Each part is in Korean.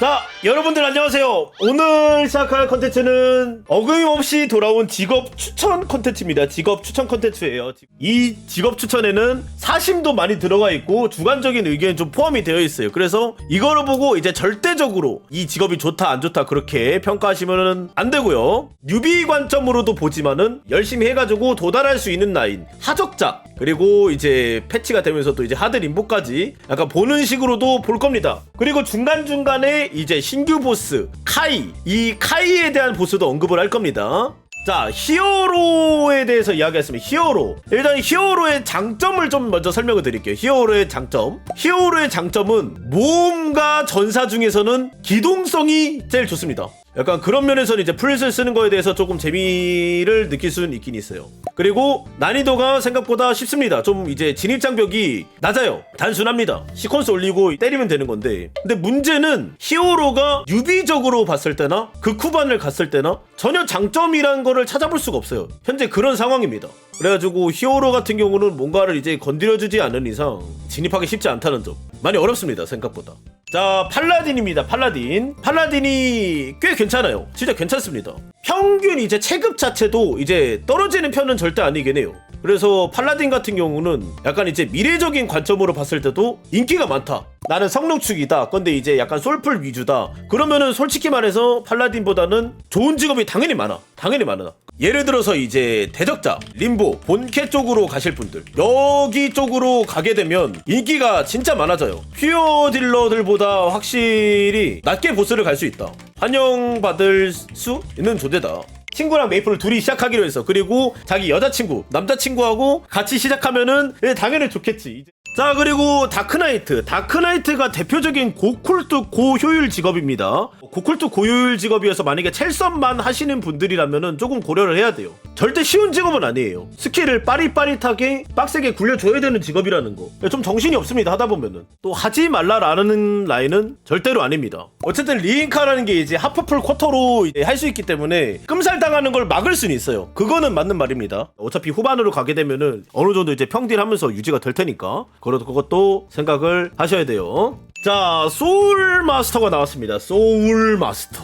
자, 여러분들 안녕하세요. 오늘 시작할 컨텐츠는 어김없이 돌아온 직업 추천 컨텐츠입니다. 직업 추천 컨텐츠예요. 이 직업 추천에는 사심도 많이 들어가 있고 주관적인 의견이 좀 포함이 되어 있어요. 그래서 이거를 보고 이제 절대적으로 이 직업이 좋다 안 좋다 그렇게 평가하시면 안 되고요. 뉴비 관점으로도 보지만은 열심히 해가지고 도달할 수 있는 라인 하적자 그리고 이제 패치가 되면서 또 이제 하드 림보까지 약간 보는 식으로도 볼 겁니다. 그리고 중간 중간에 이제 신규 보스 카이 이 카이에 대한 보스도 언급을 할 겁니다. 자 히어로에 대해서 이야기했습니다. 히어로 일단 히어로의 장점을 좀 먼저 설명을 드릴게요. 히어로의 장점 히어로의 장점은 모험과 전사 중에서는 기동성이 제일 좋습니다. 약간 그런 면에서는 이제 플랫을 쓰는 거에 대해서 조금 재미를 느낄 수는 있긴 있어요. 그리고 난이도가 생각보다 쉽습니다. 좀 이제 진입장벽이 낮아요. 단순합니다. 시퀀스 올리고 때리면 되는 건데. 근데 문제는 히어로가 유비적으로 봤을 때나 극후반을 갔을 때나 전혀 장점이란 거를 찾아볼 수가 없어요. 현재 그런 상황입니다. 그래가지고 히어로 같은 경우는 뭔가를 이제 건드려주지 않는 이상 진입하기 쉽지 않다는 점. 많이 어렵습니다. 생각보다. 자, 팔라딘입니다. 팔라딘. 팔라딘이 꽤 괜찮아요. 진짜 괜찮습니다. 평균 이제 체급 자체도 이제 떨어지는 편은 절대 아니긴 해요. 그래서 팔라딘 같은 경우는 약간 이제 미래적인 관점으로 봤을 때도 인기가 많다. 나는 성능축이다. 근데 이제 약간 솔플 위주다. 그러면은 솔직히 말해서 팔라딘보다는 좋은 직업이 당연히 많아. 당연히 많아. 예를 들어서 이제 대적자, 림보, 본캐 쪽으로 가실 분들 여기 쪽으로 가게 되면 인기가 진짜 많아져요. 퓨어 딜러들보다 확실히 낮게 보스를 갈 수 있다. 환영받을 수 있는 존재다. 친구랑 메이플을 둘이 시작하기로 했어. 그리고 자기 여자친구, 남자친구하고 같이 시작하면은 예, 당연히 좋겠지. 자, 그리고 다크나이트. 다크나이트가 대표적인 고쿨트 고효율 직업입니다. 고쿨트 고효율 직업이어서 만약에 첼선만 하시는 분들이라면은 조금 고려를 해야 돼요. 절대 쉬운 직업은 아니에요. 스킬을 빠릿빠릿하게 빡세게 굴려줘야 되는 직업이라는 거. 좀 정신이 없습니다. 하다 보면은. 또 하지 말라라는 라인은 절대로 아닙니다. 어쨌든 리인카라는 게 이제 하프풀 쿼터로 할 수 있기 때문에 끔살 당하는 걸 막을 수는 있어요. 그거는 맞는 말입니다. 어차피 후반으로 가게 되면은 어느 정도 이제 평딜 하면서 유지가 될 테니까. 그것도 생각을 하셔야 돼요. 자, 소울 마스터가 나왔습니다. 소울 마스터.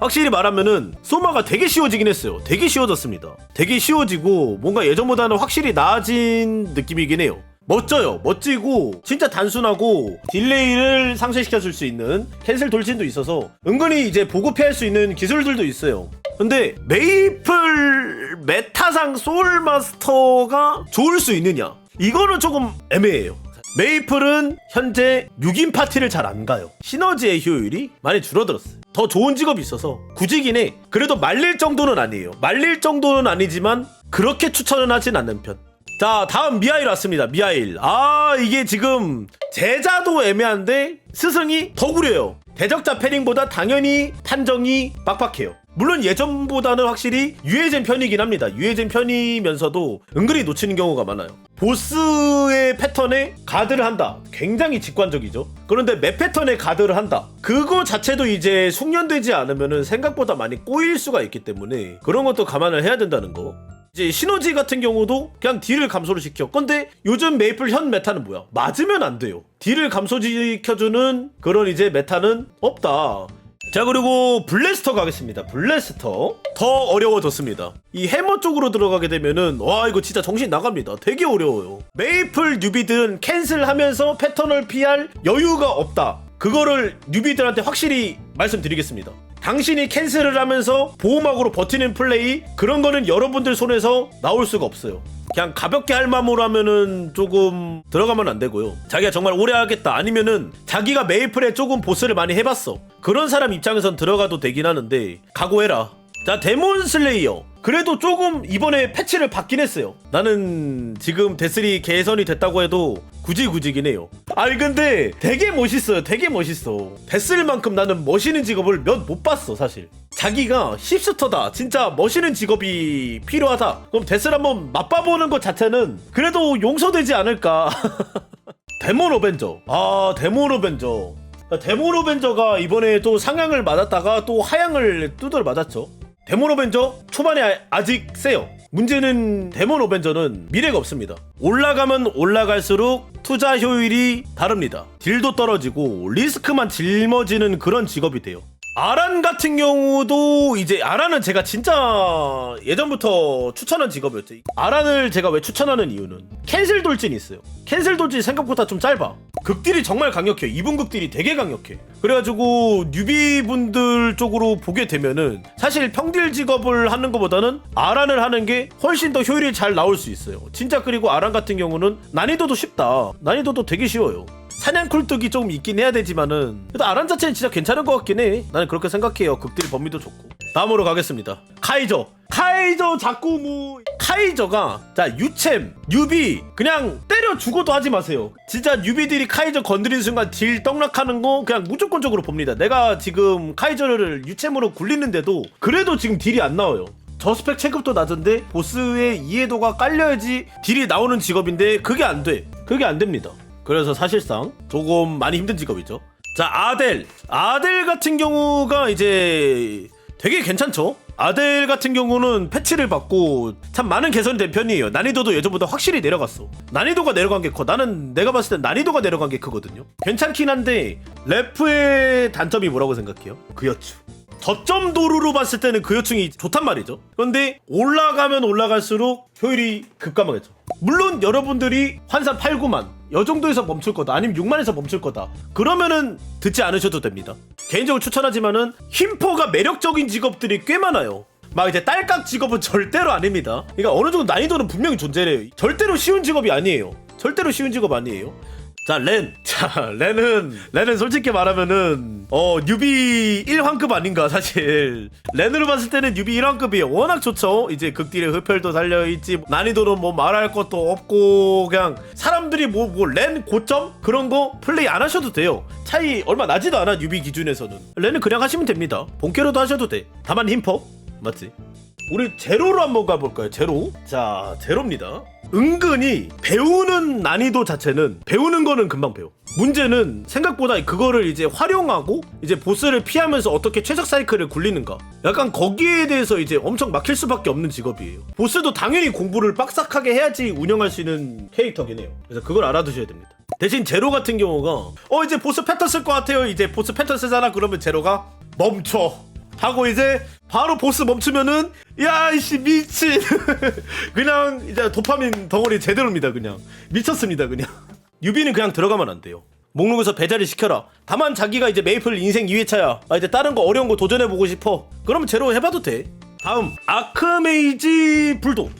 확실히 말하면은 소마가 되게 쉬워지긴 했어요. 되게 쉬워졌습니다. 되게 쉬워지고 뭔가 예전보다는 확실히 나아진 느낌이긴 해요. 멋져요. 멋지고 진짜 단순하고 딜레이를 상쇄시켜 줄 수 있는 캔슬 돌진도 있어서 은근히 이제 보급해할 수 있는 기술들도 있어요. 근데 메이플 메타상 소울 마스터가 좋을 수 있느냐? 이거는 조금 애매해요. 메이플은 현재 6인 파티를 잘 안 가요. 시너지의 효율이 많이 줄어들었어요. 더 좋은 직업이 있어서 굳이긴 해. 그래도 말릴 정도는 아니에요. 말릴 정도는 아니지만 그렇게 추천은 하진 않는 편. 자, 다음 미하일 왔습니다. 미하일. 아, 이게 지금 제자도 애매한데 스승이 더 구려요. 대적자 패링보다 당연히 판정이 빡빡해요. 물론 예전보다는 확실히 유해진 편이긴 합니다. 유해진 편이면서도 은근히 놓치는 경우가 많아요. 보스의 패턴에 가드를 한다. 굉장히 직관적이죠. 그런데 맵 패턴에 가드를 한다. 그거 자체도 이제 숙련되지 않으면 생각보다 많이 꼬일 수가 있기 때문에 그런 것도 감안을 해야 된다는 거. 이제 시너지 같은 경우도 그냥 딜을 감소를 시켜. 근데 요즘 메이플 현 메타는 뭐야? 맞으면 안 돼요. 딜을 감소시켜주는 그런 이제 메타는 없다. 자 그리고 블래스터 가겠습니다. 블래스터. 더 어려워졌습니다. 이 해머 쪽으로 들어가게 되면은 와 이거 진짜 정신 나갑니다. 되게 어려워요. 메이플 뉴비들은 캔슬하면서 패턴을 피할 여유가 없다. 그거를 뉴비들한테 확실히 말씀드리겠습니다 당신이 캔슬을 하면서 보호막으로 버티는 플레이 그런 거는 여러분들 손에서 나올 수가 없어요 그냥 가볍게 할 마음으로 하면은 조금 들어가면 안 되고요. 자기가 정말 오래 하겠다 아니면은 자기가 메이플에 조금 보스를 많이 해봤어. 그런 사람 입장에선 들어가도 되긴 하는데 각오해라. 자 데몬 슬레이어. 그래도 조금 이번에 패치를 받긴 했어요. 나는 지금 데스리 개선이 됐다고 해도 굳이 굳이긴 해요. 아니 근데 되게 멋있어요. 되게 멋있어. 데스릴 만큼 나는 멋있는 직업을 몇 못 봤어 사실. 자기가 힙스터다 진짜 멋있는 직업이 필요하다 그럼 데스를 한번 맛봐보는 것 자체는 그래도 용서되지 않을까 데몬 어벤져 아 데몬 어벤져 데몬 어벤져가 이번에 또 상향을 맞았다가 또 하향을 두드려 맞았죠 데몬 어벤져 초반에 아- 아직 세요 문제는 데몬 어벤져는 미래가 없습니다. 올라가면 올라갈수록 투자 효율이 다릅니다. 딜도 떨어지고 리스크만 짊어지는 그런 직업이 돼요. 아란 같은 경우도 이제 아란은 제가 진짜 예전부터 추천한 직업이었죠. 아란을 제가 왜 추천하는 이유는 캔슬 돌진이 있어요. 캔슬 돌진이 생각보다 좀 짧아. 극딜이 정말 강력해요. 이분 극딜이 되게 강력해. 그래가지고 뉴비 분들 쪽으로 보게 되면은 사실 평딜 직업을 하는 것보다는 아란을 하는 게 훨씬 더 효율이 잘 나올 수 있어요. 진짜 그리고 아란 같은 경우는 난이도도 쉽다. 난이도도 되게 쉬워요. 사냥 쿨뚝이 조금 있긴 해야 되지만은 그래도 아란 자체는 진짜 괜찮은 것 같긴 해. 나는 그렇게 생각해요. 극딜 범위도 좋고. 다음으로 가겠습니다. 카이저. 카이저 자꾸 뭐 카이저가 자 유챔 뉴비 그냥 때려 죽어도 하지 마세요. 진짜 뉴비들이 카이저 건드리는 순간 딜 떡락하는 거 그냥 무조건적으로 봅니다. 내가 지금 카이저를 유챔으로 굴리는데도 그래도 지금 딜이 안 나와요. 저 스펙 체급도 낮은데 보스의 이해도가 깔려야지 딜이 나오는 직업인데 그게 안 돼. 그게 안 됩니다. 그래서 사실상 조금 많이 힘든 직업이죠. 자, 아델. 아델 같은 경우가 이제 되게 괜찮죠? 아델 같은 경우는 패치를 받고 참 많은 개선이 된 편이에요. 난이도도 예전보다 확실히 내려갔어. 난이도가 내려간 게 커. 나는 내가 봤을 땐 난이도가 내려간 게 크거든요. 괜찮긴 한데 래프의 단점이 뭐라고 생각해요? 그 여추. 저점 도루로 봤을 때는 그 여충이 좋단 말이죠. 그런데 올라가면 올라갈수록 효율이 급감하겠죠. 물론 여러분들이 환산 8, 9만 요 정도에서 멈출 거다 아니면 6만에서 멈출 거다 그러면은 듣지 않으셔도 됩니다. 개인적으로 추천하지만은 힘포가 매력적인 직업들이 꽤 많아요. 막 이제 딸깍 직업은 절대로 아닙니다. 그러니까 어느 정도 난이도는 분명히 존재해요. 절대로 쉬운 직업이 아니에요. 절대로 쉬운 직업 아니에요. 자, 렌. 자, 렌은, 렌은 솔직히 말하면은, 어, 뉴비 1환급 아닌가, 사실. 렌으로 봤을 때는 뉴비 1환급이에요. 워낙 좋죠? 이제 극딜의 흡혈도 달려있지, 난이도는 뭐 말할 것도 없고, 그냥, 사람들이 뭐, 뭐, 렌 고점? 그런 거 플레이 안 하셔도 돼요. 차이 얼마 나지도 않아, 뉴비 기준에서는. 렌은 그냥 하시면 됩니다. 본캐로도 하셔도 돼. 다만 힘퍼? 맞지? 우리 제로로 한번 가볼까요? 제로. 자, 제로입니다. 은근히 배우는 난이도 자체는 배우는 거는 금방 배워. 문제는 생각보다 그거를 이제 활용하고 이제 보스를 피하면서 어떻게 최적 사이클을 굴리는가. 약간 거기에 대해서 이제 엄청 막힐 수밖에 없는 직업이에요. 보스도 당연히 공부를 빡싹하게 해야지 운영할 수 있는 캐릭터긴 해요. 그래서 그걸 알아두셔야 됩니다. 대신 제로 같은 경우가 어 이제 보스 패턴 쓸 것 같아요. 이제 보스 패턴 쓰잖아. 그러면 제로가 멈춰. 하고 이제 바로 보스 멈추면은 야이씨 미친. 그냥 이제 도파민 덩어리 제대로입니다 그냥. 미쳤습니다 그냥. 유비는 그냥 들어가면 안 돼요. 목록에서 배달을 시켜라. 다만 자기가 이제 메이플 인생 2회차야. 아 이제 다른 거 어려운 거 도전해보고 싶어. 그러면 제로 해봐도 돼. 다음 아크메이지 불독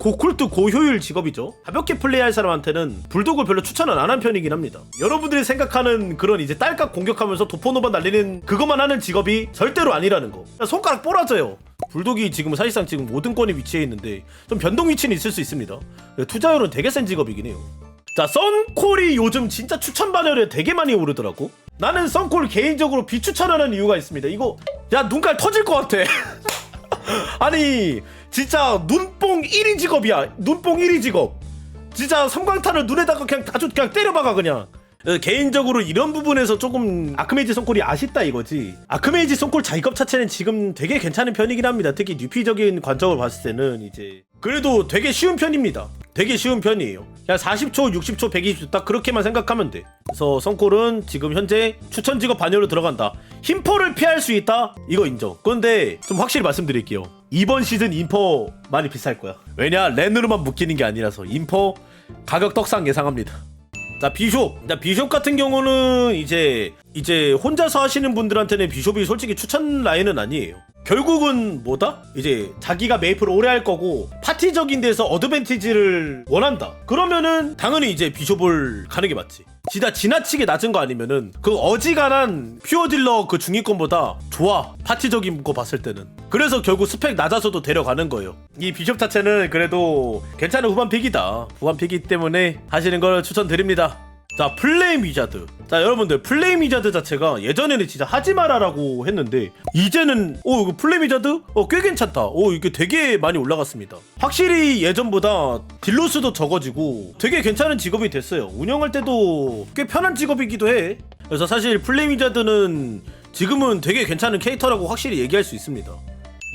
고쿨트 고효율 직업이죠. 가볍게 플레이할 사람한테는 불독을 별로 추천은 안 한 편이긴 합니다. 여러분들이 생각하는 그런 이제 딸깍 공격하면서 도포노바 날리는 그것만 하는 직업이 절대로 아니라는 거. 손가락 뽀라져요. 불독이 지금 사실상 지금 모든 권에 위치해 있는데 좀 변동 위치는 있을 수 있습니다. 투자율은 되게 센 직업이긴 해요. 자, 썬콜이 요즘 진짜 추천 반열에 되게 많이 오르더라고. 나는 썬콜 개인적으로 비추천하는 이유가 있습니다. 이거 야 눈깔 터질 것 같아. 아니 진짜 눈뽕 1위 직업이야. 눈뽕 1위 직업. 진짜 섬광탄을 눈에다가 그냥 다 줘- 그냥 때려박아 그냥. 어, 개인적으로 이런 부분에서 조금 아크메이지 손콜이 아쉽다 이거지. 아크메이지 손콜 자기업 자체는 지금 되게 괜찮은 편이긴 합니다. 특히 뉴피적인 관점을 봤을 때는 이제. 그래도 되게 쉬운 편입니다. 되게 쉬운 편이에요. 그냥 40초 60초 120초 딱 그렇게만 생각하면 돼. 그래서 손콜은 지금 현재 추천 직업 반열로 들어간다. 힘포를 피할 수 있다? 이거 인정. 그런데 좀 확실히 말씀드릴게요 이번 시즌 인포 많이 비쌀 거야. 왜냐 렌으로만 묶이는 게 아니라서 인포 가격 떡상 예상합니다. 자 비숍. 자 비숍 같은 경우는 이제 이제 혼자서 하시는 분들한테는 비숍이 솔직히 추천 라인은 아니에요. 결국은 뭐다? 이제 자기가 메이플을 오래 할 거고 파티적인 데서 어드밴티지를 원한다. 그러면은 당연히 이제 비숍을 가는 게 맞지. 지다 지나치게 낮은 거 아니면은 그 어지간한 퓨어 딜러 그 중위권보다 좋아. 파티적인 거 봤을 때는. 그래서 결국 스펙 낮아서도 데려가는 거예요. 이 비숍 자체는 그래도 괜찮은 후반 픽이다. 후반 픽이기 때문에 하시는 걸 추천드립니다 자 플레임 위자드. 자 여러분들 플레임 위자드 자체가 예전에는 진짜 하지 마라라고 했는데 이제는 오 이거 플레임 위자드? 어 꽤 괜찮다. 오 이게 되게 많이 올라갔습니다. 확실히 예전보다 딜로스도 적어지고 되게 괜찮은 직업이 됐어요. 운영할 때도 꽤 편한 직업이기도 해. 그래서 사실 플레임 위자드는 지금은 되게 괜찮은 캐릭터라고 확실히 얘기할 수 있습니다.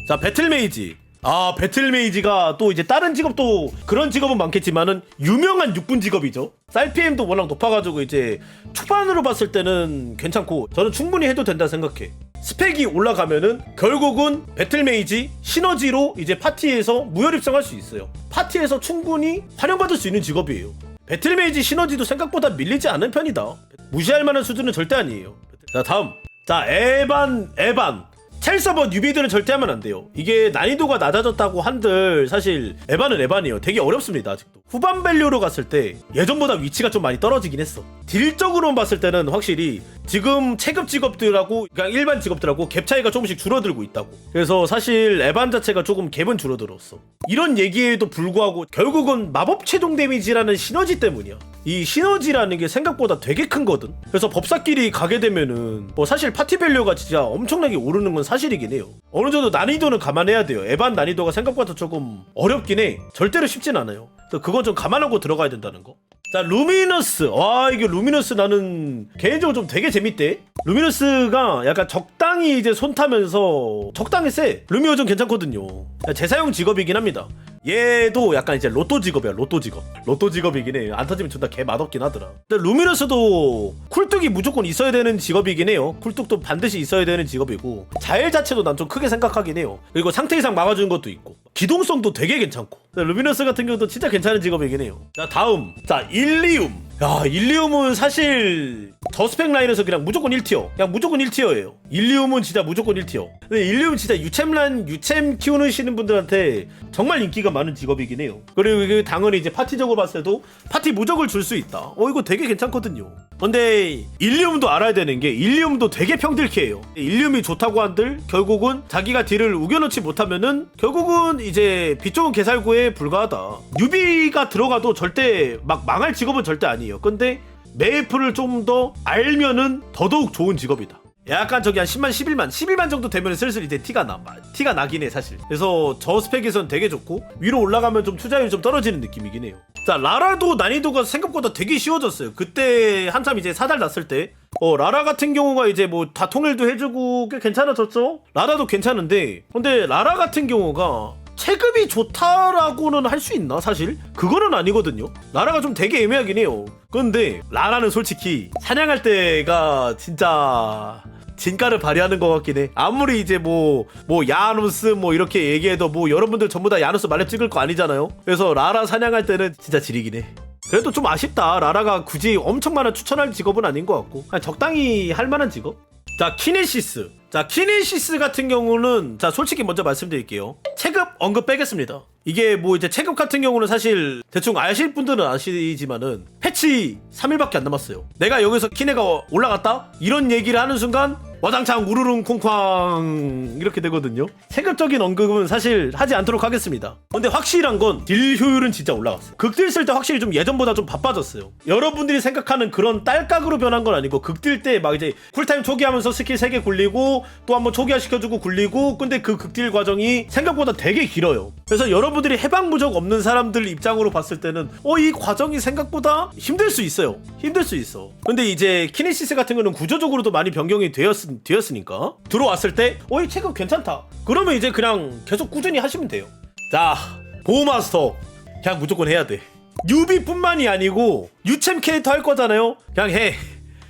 자 배틀 메이지 아 배틀메이지가 또 이제 다른 직업도 그런 직업은 많겠지만은 유명한 6분 직업이죠. 쌀PM도 워낙 높아가지고 이제 초반으로 봤을 때는 괜찮고 저는 충분히 해도 된다 생각해. 스펙이 올라가면은 결국은 배틀메이지 시너지로 이제 파티에서 무혈 입성할 수 있어요. 파티에서 충분히 활용받을 수 있는 직업이에요. 배틀메이지 시너지도 생각보다 밀리지 않은 편이다. 무시할 만한 수준은 절대 아니에요. 자 다음. 자 에반 에반 첼 서버 뉴비들은 절대 하면 안 돼요. 이게 난이도가 낮아졌다고 한들 사실 에반은 에반이에요. 되게 어렵습니다. 아직도. 후반 밸류로 갔을 때 예전보다 위치가 좀 많이 떨어지긴 했어. 딜적으로만 봤을 때는 확실히 지금 체급 직업들하고 그냥 일반 직업들하고 갭 차이가 조금씩 줄어들고 있다고. 그래서 사실 에반 자체가 조금 갭은 줄어들었어. 이런 얘기에도 불구하고 결국은 마법 최종 데미지라는 시너지 때문이야. 이 시너지라는 게 생각보다 되게 큰 거든. 그래서 법사끼리 가게 되면은 뭐 사실 파티 밸류가 진짜 엄청나게 오르는 건 사실이긴 해요. 어느 정도 난이도는 감안해야 돼요. 에반 난이도가 생각보다 조금 어렵긴 해. 절대로 쉽진 않아요. 그래서 그건 좀 감안하고 들어가야 된다는 거. 자, 루미너스. 와, 이게 루미너스 나는 개인적으로 좀 되게 재밌대. 루미너스가 약간 적당히 이제 손 타면서 적당히 세. 루미오 좀 괜찮거든요. 재사용 직업이긴 합니다. 얘도 약간 이제 로또 직업이야, 로또 직업. 로또 직업이긴 해. 안 터지면 존나 개 맛없긴 하더라. 근데 루미너스도 쿨뚝이 무조건 있어야 되는 직업이긴 해요. 쿨뚝도 반드시 있어야 되는 직업이고. 자일 자체도 난 좀 크게 생각하긴 해요. 그리고 상태 이상 막아주는 것도 있고. 기동성도 되게 괜찮고. 루미너스 같은 경우도 진짜 괜찮은 직업이긴 해요. 자, 다음. 자, 일리움. 야, 일리움은 사실 저 스펙 라인에서 그냥 무조건 1티어. 그냥 무조건 1티어예요. 일리움은 진짜 무조건 1티어. 근데 일리움 진짜 유챔 란 유챔 키우시는 분들한테 정말 인기가 많은 직업이긴 해요. 그리고 이게 당연히 이제 파티적으로 봤을 때도 파티 무적을 줄 수 있다. 어 이거 되게 괜찮거든요. 근데 일리움도 알아야 되는 게 일리움도 되게 평들케해요. 일리움이 좋다고 한들 결국은 자기가 딜을 우겨넣지 못하면은 결국은 이제 빛 좋은 개살구에 불과하다. 뉴비가 들어가도 절대 막 망할 직업은 절대 아니에요. 근데 메이플을 좀 더 알면은 더더욱 좋은 직업이다. 약간 저기 한 10만, 11만, 11만 정도 되면 슬슬 이제 티가 나. 티가 나긴 해, 사실. 그래서 저 스펙에선 되게 좋고, 위로 올라가면 좀 투자율이 좀 떨어지는 느낌이긴 해요. 자, 라라도 난이도가 생각보다 되게 쉬워졌어요. 그때 한참 이제 사달 났을 때. 어, 라라 같은 경우가 이제 뭐 다 통일도 해주고 꽤 괜찮아졌죠? 라라도 괜찮은데, 근데 라라 같은 경우가 체급이 좋다라고는 할 수 있나 사실? 그거는 아니거든요. 라라가 좀 되게 애매하긴 해요. 근데 라라는 솔직히 사냥할 때가 진짜 진가를 발휘하는 것 같긴 해. 아무리 이제 뭐, 뭐, 야누스 뭐 이렇게 얘기해도 뭐 여러분들 전부 다 야누스 말렙 찍을 거 아니잖아요? 그래서 라라 사냥할 때는 진짜 지리긴 해. 그래도 좀 아쉽다. 라라가 굳이 엄청 많은 추천할 직업은 아닌 것 같고. 그냥 적당히 할 만한 직업? 자, 키네시스. 자, 키네시스 같은 경우는, 자, 솔직히 먼저 말씀드릴게요. 체급 언급 빼겠습니다. 이게 뭐 이제 체급 같은 경우는 사실 대충 아실 분들은 아시지만은 패치 3일밖에 안 남았어요. 내가 여기서 키네가 올라갔다? 이런 얘기를 하는 순간 와장창 우르릉 콩쾅 이렇게 되거든요. 체급적인 언급은 사실 하지 않도록 하겠습니다. 근데 확실한 건 딜 효율은 진짜 올라갔어요. 극딜 쓸 때 확실히 좀 예전보다 좀 바빠졌어요. 여러분들이 생각하는 그런 딸깍으로 변한 건 아니고 극딜 때 막 이제 쿨타임 초기하면서 스킬 3개 굴리고 또 한번 초기화 시켜주고 굴리고 근데 그 극딜 과정이 생각보다 되게 길어요. 그래서 여러분들이 해방 무적 없는 사람들 입장으로 봤을 때는 어 이 과정이 생각보다 힘들 수 있어요. 힘들 수 있어. 근데 이제 키네시스 같은 거는 구조적으로도 많이 변경이 되었, 되었으니까 들어왔을 때 어이 체급 괜찮다. 그러면 이제 그냥 계속 꾸준히 하시면 돼요. 자 보호마스터 그냥 무조건 해야 돼. 뉴비뿐만이 아니고 유챔 캐릭터 할 거잖아요. 그냥 해.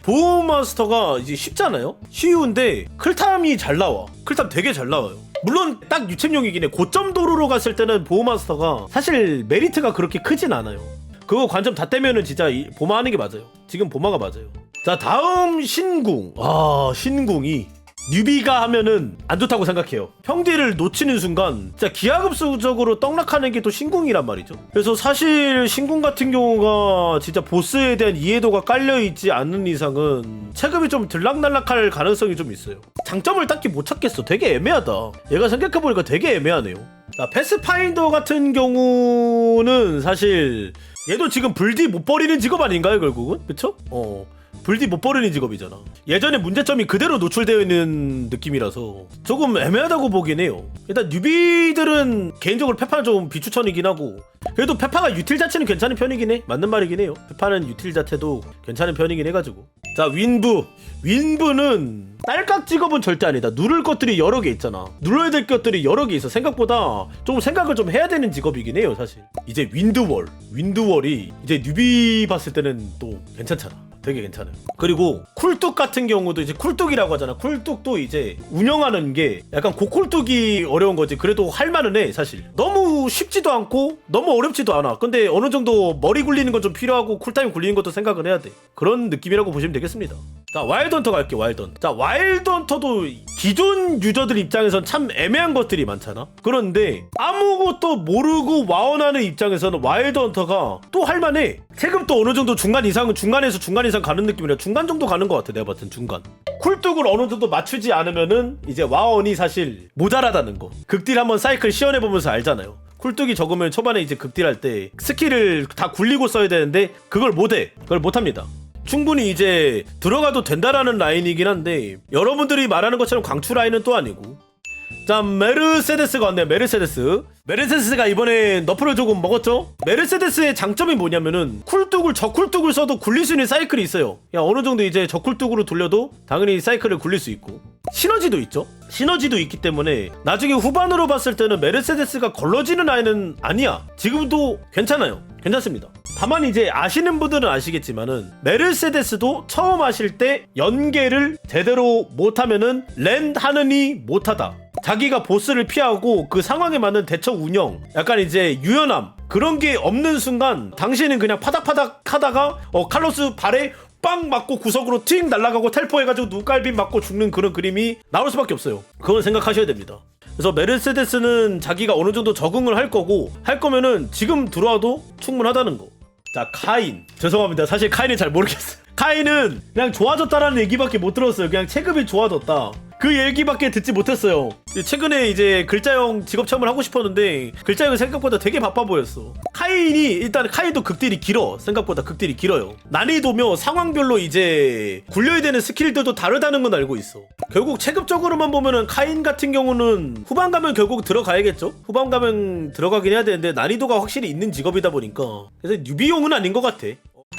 보호마스터가 이제 쉽잖아요. 쉬운데 클탐이 잘 나와. 클탐 되게 잘 나와요. 물론 딱 유챔용이긴 해. 고점 도로로 갔을 때는 보호마스터가 사실 메리트가 그렇게 크진 않아요. 그거 관점 다 떼면은 진짜 이- 보마 하는 게 맞아요. 지금 보마가 맞아요. 자 다음 신궁. 아 신궁이 뉴비가 하면은 안 좋다고 생각해요. 평딜을 놓치는 순간 진짜 기하급수적으로 떡락하는 게 또 신궁이란 말이죠. 그래서 사실 신궁 같은 경우가 진짜 보스에 대한 이해도가 깔려 있지 않는 이상은 체급이 좀 들락날락할 가능성이 좀 있어요. 장점을 딱히 못 찾겠어. 되게 애매하다. 얘가 생각해보니까 되게 애매하네요. 자, 패스파인더 같은 경우는 사실 얘도 지금 불디 못 버리는 직업 아닌가요, 결국은? 그쵸? 어. 불디 못 버리는 직업이잖아. 예전에 문제점이 그대로 노출되어 있는 느낌이라서 조금 애매하다고 보긴 해요. 일단 뉴비들은 개인적으로 페파는 좀 비추천이긴 하고 그래도 페파가 유틸 자체는 괜찮은 편이긴 해. 맞는 말이긴 해요. 페파는 유틸 자체도 괜찮은 편이긴 해가지고. 자 윈부. 윈부는 딸깍 직업은 절대 아니다. 누를 것들이 여러 개 있잖아. 눌러야 될 것들이 여러 개 있어. 생각보다 좀 생각을 좀 해야 되는 직업이긴 해요, 사실. 이제 윈드월. 윈드월이 이제 뉴비 봤을 때는 또 괜찮잖아. 되게 괜찮아요. 그리고 쿨뚝 같은 경우도 이제 쿨뚝이라고 하잖아. 쿨뚝도 이제 운영하는 게 약간 고쿨뚝이 어려운 거지. 그래도 할 만은 해, 사실. 너무 쉽지도 않고 너무 어렵지도 않아. 근데 어느 정도 머리 굴리는 건 좀 필요하고 쿨타임 굴리는 것도 생각을 해야 돼. 그런 느낌이라고 보시면 되겠습니다. 자, 와일드 헌터 갈게, 와일드 헌터. 자, 와 일드 헌터도 기존 유저들 입장에선 참 애매한 것들이 많잖아. 그런데 아무것도 모르고 와원하는 입장에서는 와일드 헌터가 또 할만해. 체급도 어느 정도 중간 이상은 중간에서 중간 이상 가는 느낌이라 중간 정도 가는 것 같아. 내가 땐 중간. 쿨뚝을 어느 정도 맞추지 않으면은 이제 와원이 사실 모자라다는 거. 극딜 한번 사이클 시연해 보면서 알잖아요. 쿨뚝이 적으면 초반에 이제 극딜할 때 스킬을 다 굴리고 써야 되는데 그걸 못해. 그걸 못합니다. 충분히 이제 들어가도 된다라는 라인이긴 한데 여러분들이 말하는 것처럼 강추 라인은 또 아니고. 자 메르세데스가 왔네요. 메르세데스 메르세데스가 이번에 너프를 조금 먹었죠? 메르세데스의 장점이 뭐냐면은 쿨뚝을 저쿨뚝을 써도 굴릴 수 있는 사이클이 있어요. 야 어느 정도 이제 저쿨뚝으로 돌려도 당연히 사이클을 굴릴 수 있고. 시너지도 있죠? 시너지도 있기 때문에 나중에 후반으로 봤을 때는 메르세데스가 걸러지는 라인은 아니야. 지금도 괜찮아요. 괜찮습니다. 다만 이제 아시는 분들은 아시겠지만은 메르세데스도 처음 하실 때 연계를 제대로 못하면은 랜 하느니 못하다 자기가 보스를 피하고 그 상황에 맞는 대처 운영 약간 이제 유연함 그런 게 없는 순간 당신은 그냥 파닥파닥 하다가 어 칼로스 발에 빵 맞고 구석으로 팅 날아가고 텔포해가지고 눈깔빔 맞고 죽는 그런 그림이 나올 수밖에 없어요 그건 생각하셔야 됩니다 그래서 메르세데스는 자기가 어느 정도 적응을 할 거고 할 거면은 지금 들어와도 충분하다는 거. 자 카인 죄송합니다 사실 카인은 잘 모르겠어요. 카인은 그냥 좋아졌다라는 얘기밖에 못 들었어요. 그냥 체급이 좋아졌다. 그 얘기밖에 듣지 못했어요. 최근에 이제 글자형 직업 체험을 하고 싶었는데 글자형이 생각보다 되게 바빠 보였어. 카인이 일단 카인도 극딜이 길어. 생각보다 극딜이 길어요. 난이도며 상황별로 이제 굴려야 되는 스킬들도 다르다는 건 알고 있어. 결국 체급적으로만 보면은 카인 같은 경우는 후반 가면 결국 들어가야겠죠. 후반 가면 들어가긴 해야 되는데 난이도가 확실히 있는 직업이다 보니까 그래서 뉴비용은 아닌 것 같아.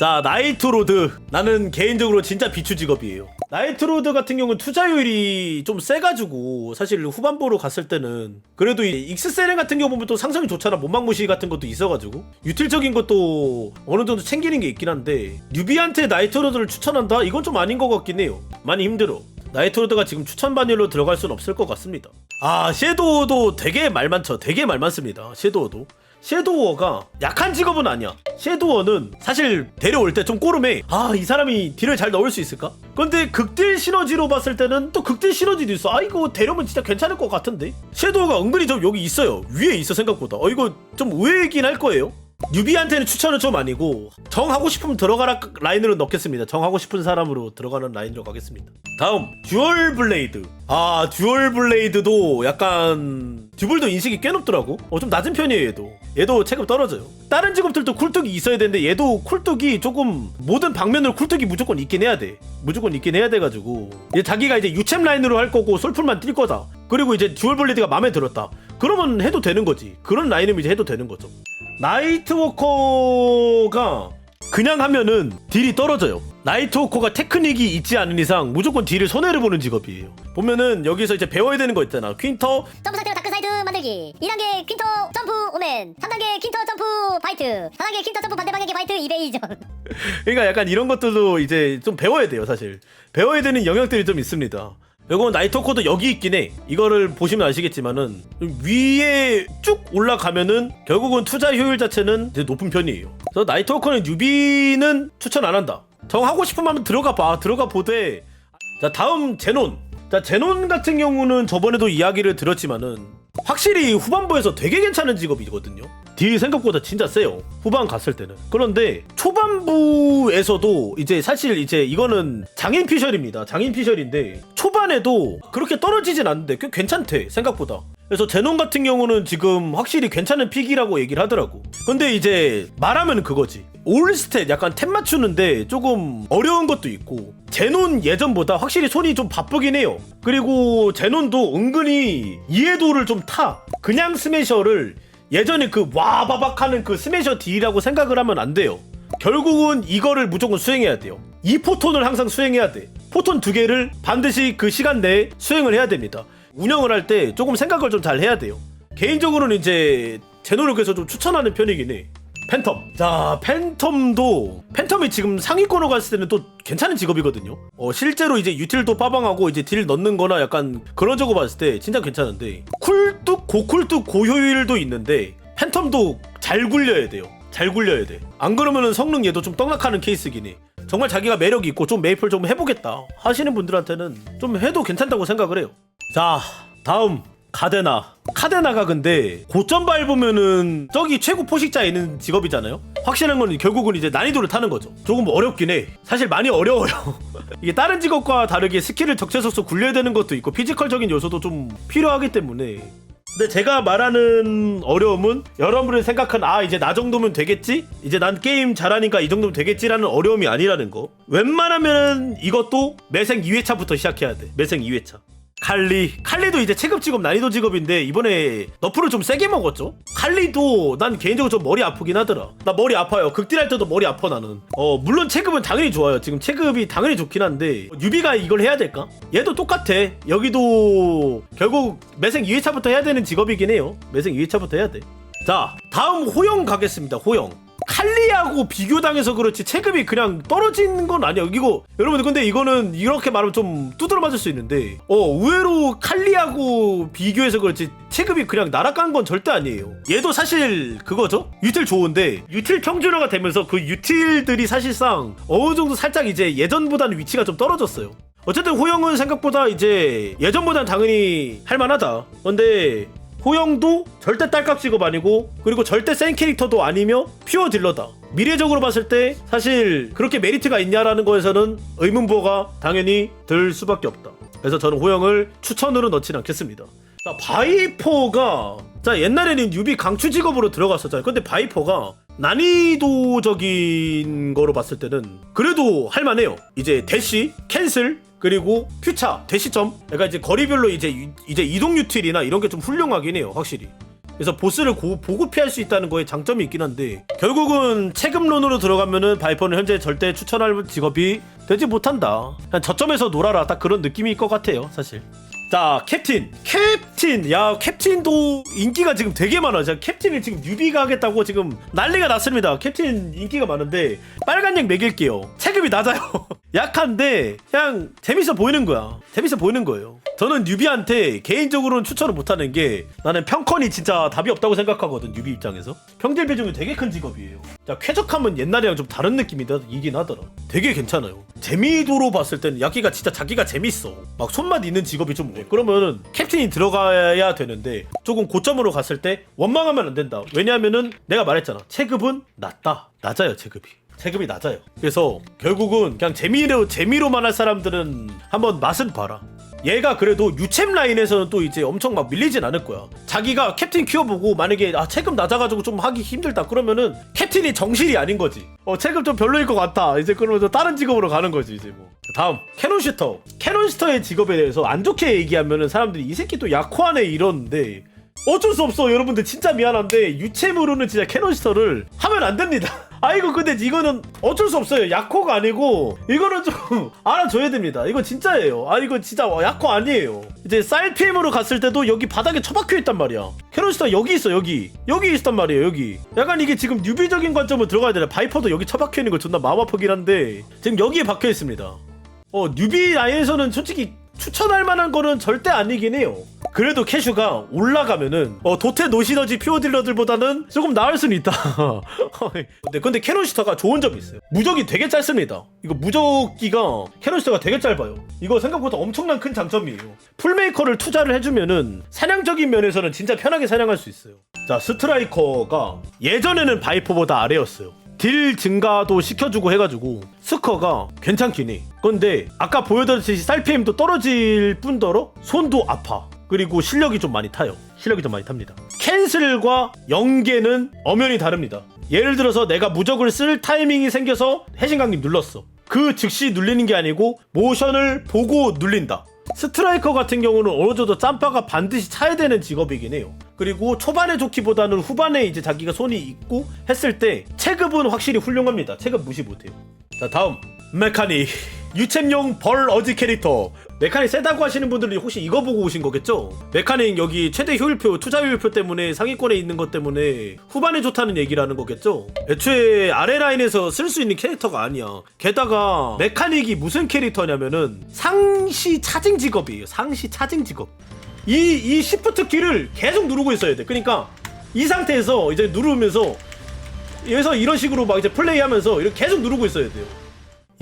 자 나이트로드. 나는 개인적으로 진짜 비추 직업이에요. 나이트로드 같은 경우는 투자율이 좀 세가지고 사실 후반부로 갔을 때는 그래도 이 익스세렌 같은 경우 보면 또 상성이 좋잖아. 몸망무시 같은 것도 있어가지고. 유틸적인 것도 어느 정도 챙기는 게 있긴 한데 뉴비한테 나이트로드를 추천한다? 이건 좀 아닌 것 같긴 해요. 많이 힘들어. 나이트로드가 지금 추천 반열로 들어갈 순 없을 것 같습니다. 아 섀도우도 되게 말 많죠. 되게 말 많습니다. 섀도우도 섀도워가 약한 직업은 아니야. 섀도워는 사실 데려올 때 좀 꼬름해. 아, 이 사람이 딜을 잘 넣을 수 있을까? 근데 극딜 시너지로 봤을 때는 또 극딜 시너지도 있어. 아, 이거 데려오면 진짜 괜찮을 것 같은데? 섀도워가 은근히 좀 여기 있어요. 위에 있어, 생각보다. 어, 이거 좀 의외이긴 할 거예요. 뉴비한테는 추천은 좀 아니고 정하고 싶으면 들어가라 라인으로 넣겠습니다. 정하고 싶은 사람으로 들어가는 라인으로 가겠습니다. 다음 듀얼 블레이드. 아 듀얼 블레이드도 약간 듀블도 인식이 꽤 높더라고. 어 좀 낮은 편이에요 얘도. 얘도 체급 떨어져요. 다른 직업들도 쿨뚝이 있어야 되는데 얘도 쿨뚝이 조금 모든 방면으로 쿨뚝이 무조건 있긴 해야 돼. 무조건 있긴 해야 돼가지고 얘 자기가 이제 유챔 라인으로 할 거고 솔풀만 뛸 거다. 그리고 이제 듀얼 블레이드가 마음에 들었다. 그러면 해도 되는 거지. 그런 라인이면 이제 해도 되는 거죠. 나이트워커가 그냥 하면은 딜이 떨어져요. 나이트워커가 테크닉이 있지 않은 이상 무조건 딜을 손해를 보는 직업이에요. 보면은 여기서 이제 배워야 되는 거 있잖아. 퀸터 점프 상태로 다크사이드 만들기 2단계 퀸터 점프 오멘 3단계 퀸터 점프 파이트 4단계 퀸터 점프 반대 방향의 파이트 이베이전 그러니까 약간 이런 것들도 이제 좀 배워야 돼요, 사실. 배워야 되는 영역들이 좀 있습니다. 요건 나이트워커도 여기 있긴 해. 이거를 보시면 아시겠지만은 위에 쭉 올라가면은 결국은 투자 효율 자체는 이제 높은 편이에요. 그래서 나이트워커는 뉴비는 추천 안 한다. 정 하고 싶으면 한번 들어가 봐. 들어가 보되. 자 다음 제논. 자 제논 같은 경우는 저번에도 이야기를 들었지만은 확실히 후반부에서 되게 괜찮은 직업이거든요. 딜 생각보다 진짜 세요. 후반 갔을 때는. 그런데 초반부에서도 이제 사실 이제 이거는 장인 피셜입니다. 장인 피셜인데 초반에도 그렇게 떨어지진 않는데 꽤 괜찮대 생각보다. 그래서 제논 같은 경우는 지금 확실히 괜찮은 픽이라고 얘기를 하더라고. 근데 이제 말하면 그거지. 올스탯 약간 템 맞추는데 조금 어려운 것도 있고 제논 예전보다 확실히 손이 좀 바쁘긴 해요. 그리고 제논도 은근히 이해도를 좀 타. 그냥 스매셔를 예전에 그 와바박 하는 그 스매셔 딜이라고 생각을 하면 안 돼요. 결국은 이거를 무조건 수행해야 돼요. 이 포톤을 항상 수행해야 돼. 포톤 두 개를 반드시 그 시간 내에 수행을 해야 됩니다. 운영을 할 때 조금 생각을 좀 잘 해야 돼요. 개인적으로는 이제 제 노력에서 좀 추천하는 편이긴 해. 팬텀. 자, 팬텀도 팬텀이 지금 상위권으로 갔을 때는 또 괜찮은 직업이거든요. 어, 실제로 이제 유틸도 빠방하고 이제 딜 넣는 거나 약간 그런 적으로 봤을 때 진짜 괜찮은데 쿨뚝 고쿨뚝 고효율도 있는데 팬텀도 잘 굴려야 돼요. 잘 굴려야 돼. 안 그러면은 성능 얘도 좀 떡락하는 케이스긴 해. 정말 자기가 매력이 있고 좀 메이플 좀 해보겠다 하시는 분들한테는 좀 해도 괜찮다고 생각을 해요. 자, 다음 카데나. 카데나가 근데 고점 밟으면은 저기 최고 포식자에 있는 직업이잖아요. 확실한 건 결국은 이제 난이도를 타는 거죠. 조금 어렵긴 해. 사실 많이 어려워요. 이게 다른 직업과 다르게 스킬을 적재적소 굴려야 되는 것도 있고 피지컬적인 요소도 좀 필요하기 때문에 근데 제가 말하는 어려움은 여러분이 생각한 아 이제 나 정도면 되겠지? 이제 난 게임 잘하니까 이 정도면 되겠지라는 어려움이 아니라는 거 웬만하면 이것도 매생 2회차부터 시작해야 돼 매생 2회차 칼리. 칼리도 이제 체급 직업 난이도 직업인데 이번에 너프를 좀 세게 먹었죠? 칼리도 난 개인적으로 좀 머리 아프긴 하더라. 나 머리 아파요. 극딜할 때도 머리 아파 나는. 어 물론 체급은 당연히 좋아요. 지금 체급이 당연히 좋긴 한데 유비가 이걸 해야 될까? 얘도 똑같아. 여기도 결국 매생 2회차부터 해야 되는 직업이긴 해요. 매생 2회차부터 해야 돼자 다음 호영 가겠습니다. 호영 칼리하고 비교당해서 그렇지 체급이 그냥 떨어지는 건 아니야. 이거 여러분들 근데 이거는 이렇게 말하면 좀 두드러 맞을 수 있는데 어 의외로 칼리하고 비교해서 그렇지 체급이 그냥 날아간 건 절대 아니에요. 얘도 사실 그거죠. 유틸 좋은데 유틸 평준화가 되면서 그 유틸들이 사실상 어느 정도 살짝 이제 예전보다는 위치가 좀 떨어졌어요. 어쨌든 호영은 생각보다 이제 예전보다는 당연히 할만하다. 근데 호영도 절대 딸깍 직업 아니고 그리고 절대 센 캐릭터도 아니며 퓨어 딜러다. 미래적으로 봤을 때 사실 그렇게 메리트가 있냐라는 거에서는 의문부호가 당연히 들 수밖에 없다. 그래서 저는 호영을 추천으로 넣진 않겠습니다. 자 바이퍼가 자 옛날에는 유비 강추 직업으로 들어갔었잖아요. 근데 바이퍼가 난이도적인 거로 봤을 때는 그래도 할만해요. 이제 대시, 캔슬, 그리고 퓨차, 대시점. 그러니까 이제 거리별로 이제 유- 이제 이동 유틸이나 이런 게 좀 훌륭하긴 해요, 확실히. 그래서 보스를 고, 보고 피할 수 있다는 거에 장점이 있긴 한데 결국은 체급론으로 들어가면은 바이퍼는 현재 절대 추천할 직업이 되지 못한다. 그냥 저점에서 놀아라 딱 그런 느낌일 것 같아요, 사실. 자 캡틴. 캡틴. 야 캡틴도 인기가 지금 되게 많아. 자 캡틴을 지금 뉴비가 하겠다고 지금 난리가 났습니다. 캡틴 인기가 많은데 빨간 약 매길게요. 체급이 낮아요. 약한데 그냥 재밌어 보이는 거야. 재밌어 보이는 거예요 저는 뉴비한테 개인적으로는 추천을 못하는 게 나는 평컨이 진짜 답이 없다고 생각하거든 뉴비 입장에서. 평질 비중이 되게 큰 직업이에요. 자 쾌적함은 옛날이랑 좀 다른 느낌이다 이긴 하더라. 되게 괜찮아요. 재미도로 봤을 때는 야기가 진짜 자기가 재밌어. 막 손맛 있는 직업이 좀 뭐. 그러면은 캡틴이 들어가야 되는데 조금 고점으로 갔을 때 원망하면 안 된다. 왜냐하면은 내가 말했잖아. 체급은 낮다. 낮아요 체급이. 체급이 낮아요. 그래서 결국은 그냥 재미로 재미로만 할 사람들은 한번 맛은 봐라 얘가 그래도 유챔 라인에서는 또 이제 엄청 막 밀리진 않을 거야. 자기가 캡틴 키워보고 만약에 아 체급 낮아가지고 좀 하기 힘들다 그러면은 캡틴이 정실이 아닌 거지. 어 체급 좀 별로일 것 같다. 이제 그러면서 다른 직업으로 가는 거지 이제 뭐. 다음 캐논 슈터. 캐논 슈터의 직업에 대해서 안 좋게 얘기하면은 사람들이 이 새끼 또 약호하네 이러는데 어쩔 수 없어 여러분들. 진짜 미안한데 유챔으로는 진짜 캐논 슈터를 하면 안 됩니다. 아이고 근데 이거는 어쩔 수 없어요. 약호가 아니고 이거는 좀 알아줘야 됩니다. 이거 진짜예요. 아 이거 진짜 약호 아니에요. 이제 쌀 PM으로 갔을 때도 여기 바닥에 처박혀 있단 말이야. 캐논스타 여기 있어 여기. 여기 있단 말이에요 여기. 약간 이게 지금 뉴비적인 관점으로 들어가야 되나? 바이퍼도 여기 처박혀 있는 거 존나 마음 아프긴 한데 지금 여기에 박혀 있습니다. 어 뉴비 라인에서는 솔직히 추천할 만한 거는 절대 아니긴 해요. 그래도 캐슈가 올라가면은 어 도태 노시너지 퓨어 딜러들보다는 조금 나을 수는 있다. 근데 근데 캐논시터가 좋은 점이 있어요. 무적이 되게 짧습니다. 이거 무적기가 캐논시터가 되게 짧아요. 이거 생각보다 엄청난 큰 장점이에요. 풀메이커를 투자를 해주면은 사냥적인 면에서는 진짜 편하게 사냥할 수 있어요. 자 스트라이커가 예전에는 바이퍼보다 아래였어요. 딜 증가도 시켜주고 해가지고 스커가 괜찮긴 해. 근데 아까 보여드렸듯이 쌀PM도 떨어질 뿐더러 손도 아파. 그리고 실력이 좀 많이 타요. 실력이 좀 많이 탑니다. 캔슬과 연계는 엄연히 다릅니다. 예를 들어서 내가 무적을 쓸 타이밍이 생겨서 해신강림 눌렀어. 그 즉시 눌리는 게 아니고 모션을 보고 눌린다. 스트라이커 같은 경우는 어느 정도 짬바가 반드시 차야 되는 직업이긴 해요. 그리고 초반에 좋기보다는 후반에 이제 자기가 손이 있고 했을 때 체급은 확실히 훌륭합니다. 체급 무시 못해요. 자 다음 메카닉 유챔용 벌 어지 캐릭터 메카닉 세다고 하시는 분들은 혹시 이거 보고 오신 거겠죠? 메카닉 여기 최대 효율표 투자 효율표 때문에 상위권에 있는 것 때문에 후반에 좋다는 얘기라는 거겠죠? 애초에 아래 라인에서 쓸 수 있는 캐릭터가 아니야 게다가 메카닉이 무슨 캐릭터냐면은 상시 차징 직업이에요 상시 차징 직업 이, 이 시프트 키를 계속 누르고 있어야 돼 그러니까 이 상태에서 이제 누르면서 여기서 이런 식으로 막 이제 플레이하면서 이렇게 계속 누르고 있어야 돼요.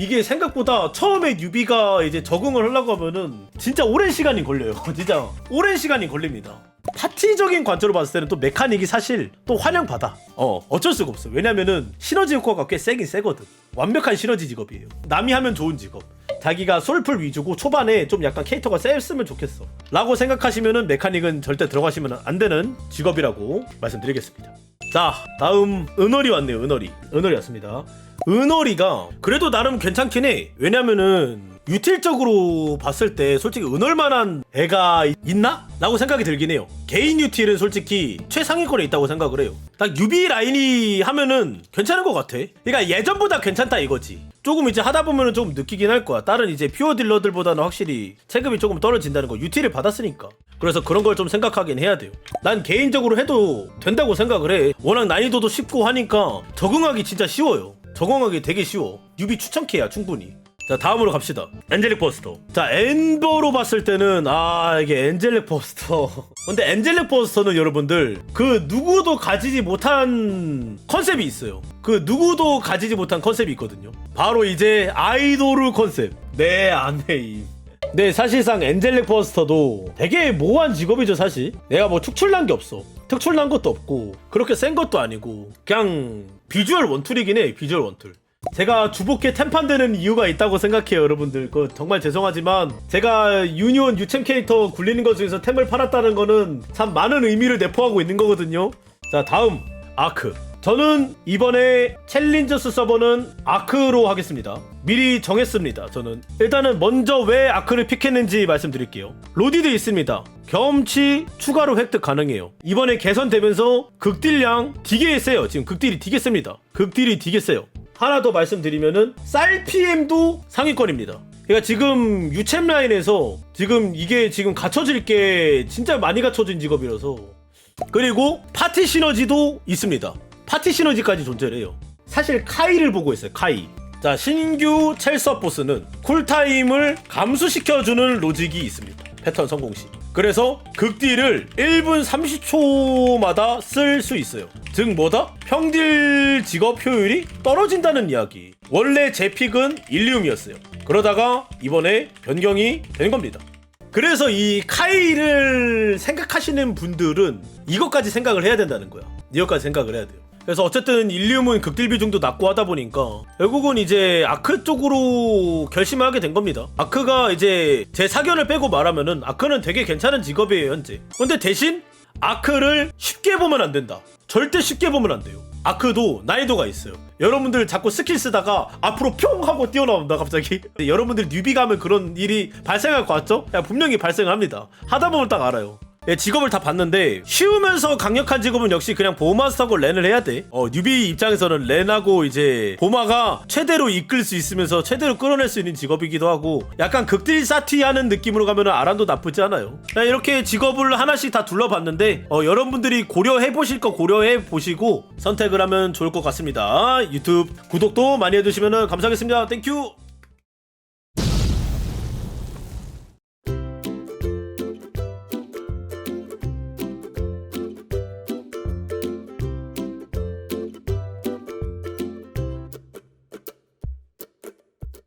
이게 생각보다 처음에 뉴비가 이제 적응을 하려고 하면은 진짜 오랜 시간이 걸려요. 진짜 오랜 시간이 걸립니다. 파티적인 관점으로 봤을 때는 또 메카닉이 사실 또 환영받아. 어, 어쩔 수가 없어. 왜냐면은 시너지 효과가 꽤 세긴 세거든. 완벽한 시너지 직업이에요. 남이 하면 좋은 직업. 자기가 솔플 위주고 초반에 좀 약간 캐릭터가 셌으면 좋겠어. 라고 생각하시면은 메카닉은 절대 들어가시면 안 되는 직업이라고 말씀드리겠습니다. 자, 다음 은월이 왔네요. 은월이. 은월이 왔습니다. 은월이가 그래도 나름 괜찮긴 해. 왜냐면은 유틸적으로 봤을 때 솔직히 은월만한 애가 있나? 라고 생각이 들긴 해요. 개인 유틸은 솔직히 최상위권에 있다고 생각을 해요. 딱 유비 라인이 하면은 괜찮은 것 같아. 그러니까 예전보다 괜찮다 이거지. 조금 이제 하다 보면은 좀 느끼긴 할 거야. 다른 이제 퓨어 딜러들보다는 확실히 체급이 조금 떨어진다는 거. 유틸을 받았으니까. 그래서 그런 걸 좀 생각하긴 해야 돼요. 난 개인적으로 해도 된다고 생각을 해. 워낙 난이도도 쉽고 하니까 적응하기 진짜 쉬워요. 적응하기 되게 쉬워. 유비 추천캐야 충분히. 자 다음으로 갑시다. 엔젤릭 버스터. 자 엔버로 봤을 때는 아 이게 엔젤릭 버스터. 근데 엔젤릭 버스터는 여러분들 그 누구도 가지지 못한 컨셉이 있어요. 그 누구도 가지지 못한 컨셉이 있거든요. 바로 이제 아이돌 컨셉. 내 아내임 네 사실상 엔젤릭 버스터도 되게 모호한 직업이죠 사실. 내가 뭐 특출난 게 없어. 특출난 것도 없고 그렇게 센 것도 아니고 그냥 비주얼 원툴이긴 해 비주얼 원툴. 제가 주복계 템판되는 이유가 있다고 생각해요 여러분들. 그 정말 죄송하지만 제가 유니온 유챔 캐릭터 굴리는 것 중에서 템을 팔았다는 거는 참 많은 의미를 내포하고 있는 거거든요. 자 다음 아크 저는 이번에 챌린저스 서버는 아크로 하겠습니다. 미리 정했습니다 저는. 일단은 먼저 왜 아크를 픽했는지 말씀드릴게요. 로디도 있습니다. 경험치 추가로 획득 가능해요. 이번에 개선되면서 극딜량 되게 세요. 지금 극딜이 되게 셉니다. 극딜이 되게 세요. 하나 더 말씀드리면은 쌀 PM도 상위권입니다. 그러니까 지금 유챔 라인에서 지금 이게 지금 갖춰질 게 진짜 많이 갖춰진 직업이라서. 그리고 파티 시너지도 있습니다. 파티 시너지까지 존재를 해요. 사실 카이를 보고 있어요. 카이. 자 신규 첼서 보스는 쿨타임을 감수시켜주는 로직이 있습니다. 패턴 성공 시. 그래서 극딜을 1분 30초마다 쓸 수 있어요. 즉 뭐다? 평딜 직업 효율이 떨어진다는 이야기. 원래 제 픽은 일리움이었어요. 그러다가 이번에 변경이 된 겁니다. 그래서 이 카이를 생각하시는 분들은 이것까지 생각을 해야 된다는 거야. 이것까지 생각을 해야 돼요. 그래서 어쨌든 일리움은 극딜 비중도 낮고 하다 보니까 결국은 이제 아크 쪽으로 결심을 하게 된 겁니다. 아크가 이제 제 사견을 빼고 말하면은 아크는 되게 괜찮은 직업이에요 현재. 근데 대신 아크를 쉽게 보면 안 된다. 절대 쉽게 보면 안 돼요. 아크도 난이도가 있어요. 여러분들 자꾸 스킬 쓰다가 앞으로 평 하고 뛰어나온다 갑자기. 여러분들 뉴비 가면 그런 일이 발생할 것 같죠? 야, 분명히 발생합니다. 하다 보면 딱 알아요. 예, 직업을 다 봤는데 쉬우면서 강력한 직업은 역시 그냥 보마스터고 렌을 해야 돼. 어, 뉴비 입장에서는 렌하고 이제 보마가 최대로 이끌 수 있으면서 최대로 끌어낼 수 있는 직업이기도 하고 약간 극딜 사티 하는 느낌으로 가면은 아란도 나쁘지 않아요. 자, 이렇게 직업을 하나씩 다 둘러봤는데 어, 여러분들이 고려해 보실 거 고려해 보시고 선택을 하면 좋을 것 같습니다. 유튜브 구독도 많이 해주시면 감사하겠습니다. 땡큐.